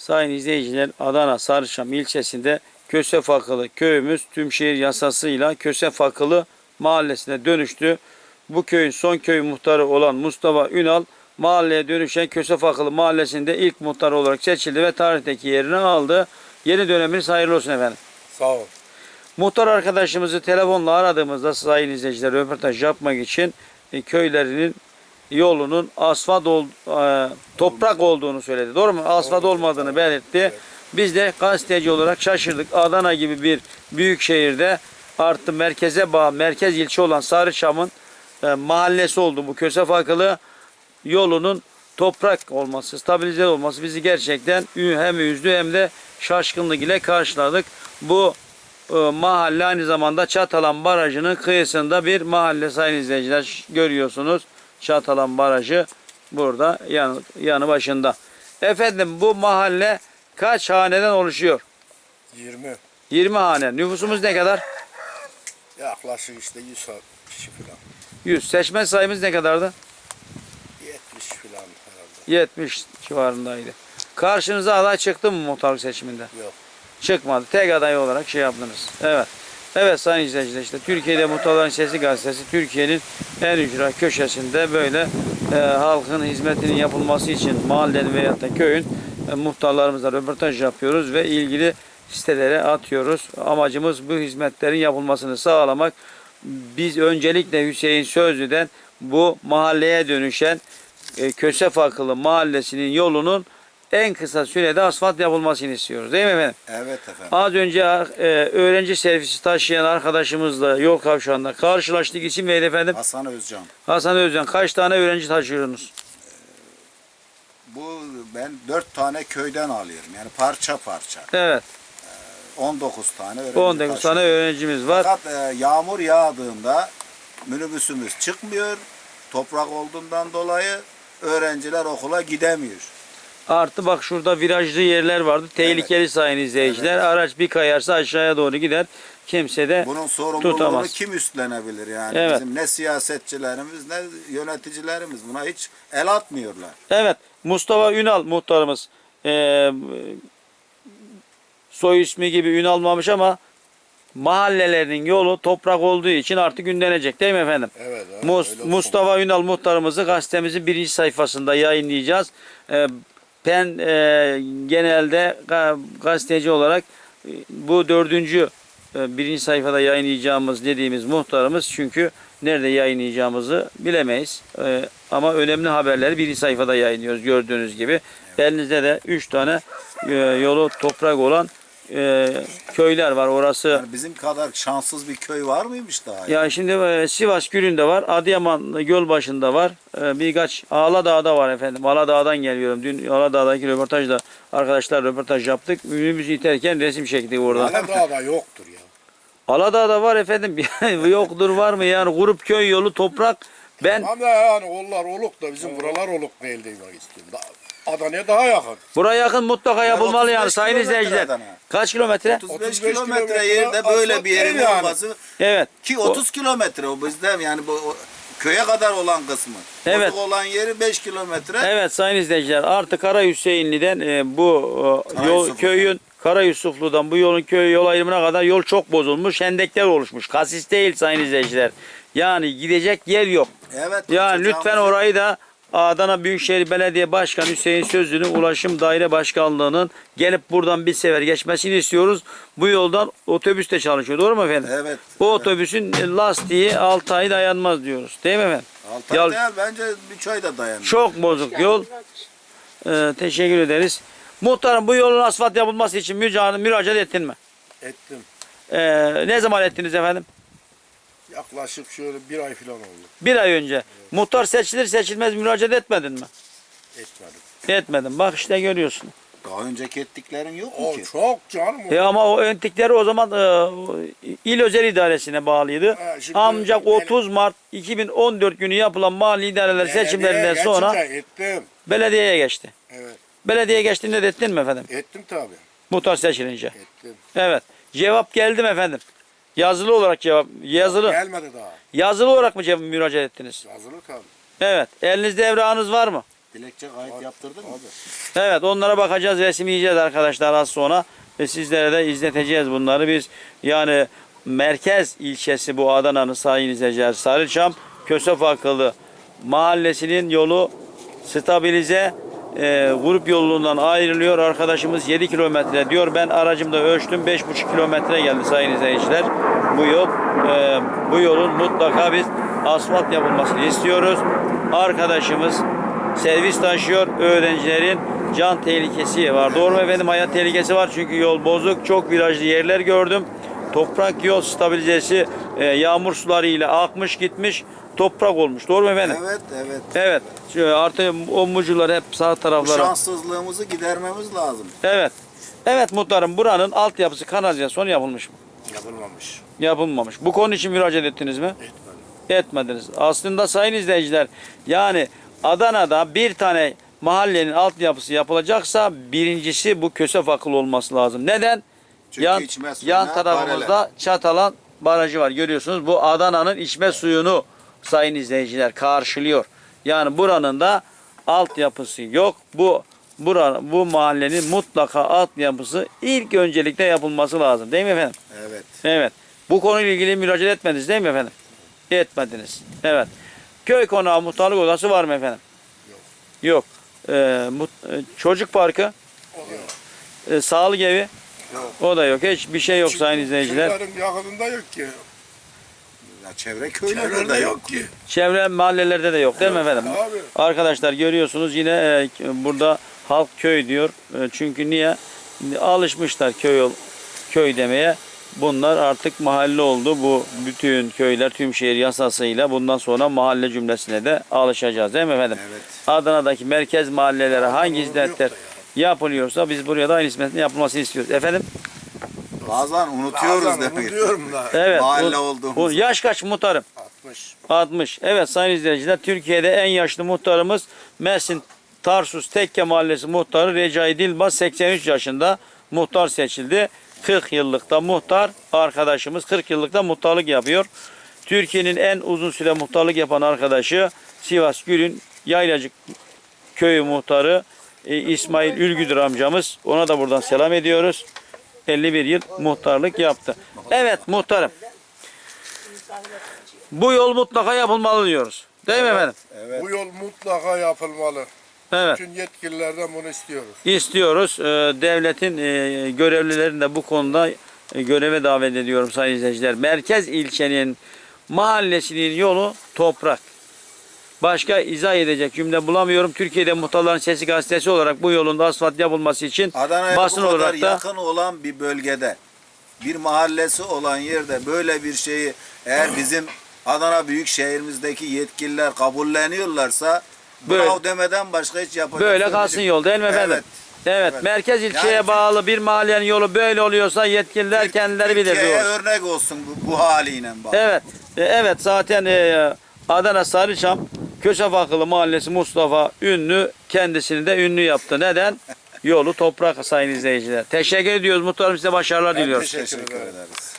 Sayın izleyiciler Adana Sarıçam ilçesinde Kösefakılı köyümüz tüm şehir yasasıyla Kösefakılı mahallesine dönüştü. Bu köyün son köy muhtarı olan Mustafa Ünal mahalleye dönüşen Kösefakılı mahallesinde ilk muhtar olarak seçildi ve tarihteki yerini aldı. Yeni döneminiz hayırlı olsun efendim. Sağ ol. Muhtar arkadaşımızı telefonla aradığımızda sayın izleyiciler röportaj yapmak için e, köylerinin yolunun asfalt ol, e, toprak olduğunu söyledi. Doğru mu? Asfalt olmadığını belirtti. Biz de gazeteci olarak şaşırdık. Adana gibi bir büyük şehirde artı merkeze bağlı, merkez ilçe olan Sarıçam'ın e, mahallesi oldu bu Kösefakılı yolunun toprak olması, stabilize olması bizi gerçekten hem üzdü hem de şaşkınlık ile karşıladık. Bu e, mahalle aynı zamanda Çatalan Barajı'nın kıyısında bir mahalle sayın izleyiciler görüyorsunuz. Çatalan Barajı burada yanı, yanı başında. Efendim bu mahalle kaç haneden oluşuyor? 20. 20 hane. Nüfusumuz ne kadar? Yaklaşık işte 100 kişi falan. 100. Seçmen sayımız ne kadardı? 70 falan herhalde. 70 civarındaydı. Karşınıza aday çıktı mı muhtarlık seçiminde? Yok. Çıkmadı. Tek aday olarak şey yaptınız. Evet. Evet sayın izleyiciler işte Türkiye'de Muhtarların Sesi gazetesi Türkiye'nin en ücra köşesinde böyle e, halkın hizmetinin yapılması için mahallenin veyahut da köyün e, muhtarlarımızla röportaj yapıyoruz ve ilgili sitelere atıyoruz. Amacımız bu hizmetlerin yapılmasını sağlamak. Biz öncelikle Hüseyin Sözlü'den bu mahalleye dönüşen e, Kösefakılı mahallesinin yolunun en kısa sürede asfalt yapılmasını istiyoruz. Değil mi efendim? Evet efendim. Az önce e, öğrenci servisi taşıyan arkadaşımızla yol kavşağında karşılaştık. İsim neydi efendim? Hasan Özcan. Hasan Özcan. Kaç tane öğrenci taşıyorsunuz? Bu ben 4 tane köyden alıyorum. Yani parça parça. Evet. 19 tane öğrenci 19 tane öğrencimiz var. Fakat e, yağmur yağdığında minibüsümüz çıkmıyor. Toprak olduğundan dolayı öğrenciler okula gidemiyor. Artı bak şurada virajlı yerler vardı. Tehlikeli sayın izleyiciler. Araç bir kayarsa aşağıya doğru gider. Kimse de Bunun sorumluluğunu Tutamaz. kim üstlenebilir yani? Evet. Bizim ne siyasetçilerimiz ne yöneticilerimiz buna hiç el atmıyorlar. Evet. Mustafa Ünal muhtarımız. Ee, soy ismi gibi ün almamış ama mahallelerinin yolu toprak olduğu için artık ünlenecek değil mi efendim? Evet. Mus- Mustafa Ünal muhtarımızı gazetemizin birinci sayfasında yayınlayacağız. Ee, ben e, genelde ga- gazeteci olarak e, bu dördüncü e, birinci sayfada yayınlayacağımız dediğimiz muhtarımız çünkü nerede yayınlayacağımızı bilemeyiz. E, ama önemli haberleri birinci sayfada yayınlıyoruz gördüğünüz gibi. Elinizde de üç tane e, yolu toprak olan e, köyler var. Orası Yani bizim kadar şanssız bir köy var mıymış daha? ya şimdi e, Sivas Gülü'nde var, Adıyaman Gölbaşı'nda var, e, birkaç Ağladağ'da var efendim. Ağladağ'dan geliyorum. Dün Ağladağ'daki röportajda arkadaşlar röportaj yaptık. Minibüs iterken resim çektik orada. Hala dağda yoktur ya. Aladağ'da var efendim. Yoktur var mı yani grup köy yolu toprak. Ben Ama yani onlar oluk da bizim buralar oluk değil demek istiyorum. Da- Adana'ya daha yakın. buraya yakın mutlaka yapılmalı yani 35 sayın kilometre izleyiciler. Kaç kilometre? 35, 35 kilometre kilometre yerde böyle asfalt bir yerin değil yani. olması Evet. ki O- 30 kilometre o bizde yani bu o köye kadar olan kısmı. Evet. Bozuk olan yeri 5 kilometre. Evet sayın izleyiciler artık Kara Hüseyinli'den e, bu e, Kara yol köyün Kara Yusuflu'dan bu yolun köy yol ayrımına kadar yol çok bozulmuş. Hendekler oluşmuş. Kasis değil sayın izleyiciler. Yani gidecek yer yok. Evet. Yani hocam. lütfen orayı da Adana Büyükşehir Belediye Başkanı Hüseyin Sözlü'nün Ulaşım Daire Başkanlığı'nın gelip buradan bir sefer geçmesini istiyoruz. Bu yoldan otobüs de çalışıyor. Doğru mu efendim? Evet. Bu otobüsün lastiği 6 ay dayanmaz diyoruz. Değil mi efendim? Altı Ya- ay değil, bence 3 ay da dayanır. Çok bozuk yol. Ee, teşekkür ederiz. Muhtarım bu yolun asfalt yapılması için müracaat ettin mi? Ettim. Ee, ne zaman ettiniz efendim? Yaklaşık şöyle bir ay falan oldu. Bir ay önce. Muhtar seçilir seçilmez müracaat etmedin mi? Etmedim. Etmedim. Bak işte görüyorsun. Daha önceki ettiklerin yok mu O ki? çok canım. o. E ama o öntikleri o zaman e, il özel idaresine bağlıydı. Şimdi Ancak benim- 30 Mart 2014 günü yapılan mali idareler seçimlerinden sonra Ettim. belediyeye geçti. Evet. Belediyeye geçtiğinde de ettin mi efendim? Ettim tabii. Muhtar seçilince. Ettim. Evet. Cevap geldi mi efendim? Yazılı olarak cevap. Yazılı. Gelmedi daha. Yazılı olarak mı cevap müracaat ettiniz? Yazılı tabii. Evet. Elinizde evranınız var mı? Dilekçe kayıt yaptırdın mı? Evet onlara bakacağız resim yiyeceğiz arkadaşlar az sonra. Ve sizlere de izleteceğiz bunları. Biz yani merkez ilçesi bu Adana'nın sayın izleyiciler. Sarıçam Kösef Akıllı mahallesinin yolu stabilize e, grup yolundan ayrılıyor. Arkadaşımız 7 kilometre diyor. Ben aracımda ölçtüm 5,5 kilometre geldi sayın izleyiciler. Bu yol e, bu yolun mutlaka biz asfalt yapılmasını istiyoruz. Arkadaşımız servis taşıyor. Öğrencilerin can tehlikesi var. Doğru mu efendim? Hayat tehlikesi var çünkü yol bozuk. Çok virajlı yerler gördüm. Toprak yol stabilizesi e, yağmur sularıyla akmış gitmiş. Toprak olmuş. Doğru mu efendim? Evet evet. Evet. Şu Artık o mucular hep sağ Bu taraflara. şanssızlığımızı gidermemiz lazım. Evet. Evet muhtarım buranın altyapısı kanalizasyon yapılmış mı? Yapılmamış. Yapılmamış. Bu konu için müracaat ettiniz mi? Etmedi. etmediniz. Aslında sayın izleyiciler yani Adana'da bir tane mahallenin altyapısı yapılacaksa birincisi bu Kösef akıl olması lazım. Neden? Çünkü yan, içme suyuna yan tarafımızda paralel. Çatalan barajı var. Görüyorsunuz bu Adana'nın içme suyunu sayın izleyiciler karşılıyor. Yani buranın da altyapısı yok. Bu bura, bu mahallenin mutlaka altyapısı ilk öncelikle yapılması lazım. Değil mi efendim? Evet. Evet. Bu konuyla ilgili müracaat etmediniz değil mi efendim? Etmediniz. Evet. Köy konağı muhtarlık odası var mı efendim? Yok. Yok. Ee, mut- çocuk parkı, yok. e, sağlık evi Yok. o da yok. Hiçbir şey yok sayın izleyiciler. Köylerin yakınında yok ki. Ya çevre köylerde de yok. yok ki. Çevre mahallelerde de yok değil mi efendim? Abi. Arkadaşlar görüyorsunuz yine e, burada halk köy diyor. E, çünkü niye? Alışmışlar köy ol- köy demeye. Bunlar artık mahalle oldu. Bu bütün köyler tüm şehir yasasıyla bundan sonra mahalle cümlesine de alışacağız değil mi efendim? Evet. Adana'daki merkez mahallelere hangi hizmetler yapılıyorsa biz buraya da aynı hizmetin yapılmasını istiyoruz. Efendim? Bazen unutuyoruz Bazen demek. unutuyorum da. Evet. Mahalle bu yaş kaç muhtarım? 60. 60. Evet sayın izleyiciler Türkiye'de en yaşlı muhtarımız Mersin Tarsus Tekke Mahallesi muhtarı Recai Dilbaz 83 yaşında muhtar seçildi. 40 yıllıkta muhtar arkadaşımız 40 yıllıkta muhtarlık yapıyor. Türkiye'nin en uzun süre muhtarlık yapan arkadaşı Sivas Gül'ün Yaylacık köyü muhtarı İsmail Ülgüdür amcamız. Ona da buradan selam ediyoruz. 51 yıl muhtarlık yaptı. Evet muhtarım. Bu yol mutlaka yapılmalı diyoruz. Değil mi efendim? Evet. Bu yol mutlaka yapılmalı. Evet. Bütün yetkililerden bunu istiyoruz. İstiyoruz. Ee, Devletin e, görevlilerini de bu konuda e, göreve davet ediyorum sayın izleyiciler. Merkez ilçenin mahallesinin yolu toprak. Başka izah edecek cümle bulamıyorum. Türkiye'de Muhtarların Sesi Gazetesi olarak bu yolun asfalt yapılması için Adana'ya basın bu kadar olarak da yakın olan bir bölgede, bir mahallesi olan yerde böyle bir şeyi eğer bizim Adana Büyükşehir'imizdeki yetkililer kabulleniyorlarsa Böyle- bravo demeden başka hiç yapacak böyle kalsın yol değil mi efendim? Evet. Evet, Evet. merkez ilçeye Yani- bağlı bir mahallenin yolu böyle oluyorsa yetkililer kendileri bilir diyoruz. örnek olsun bu, bu haliyle bak. Evet. e, Evet zaten e, Adana Sarıçam Köşe Bakılı Mahallesi Mustafa ünlü kendisini de ünlü yaptı. Neden? Yolu toprak sayın izleyiciler. Teşekkür ediyoruz. Muhtarım size başarılar diliyoruz. teşekkür ederiz.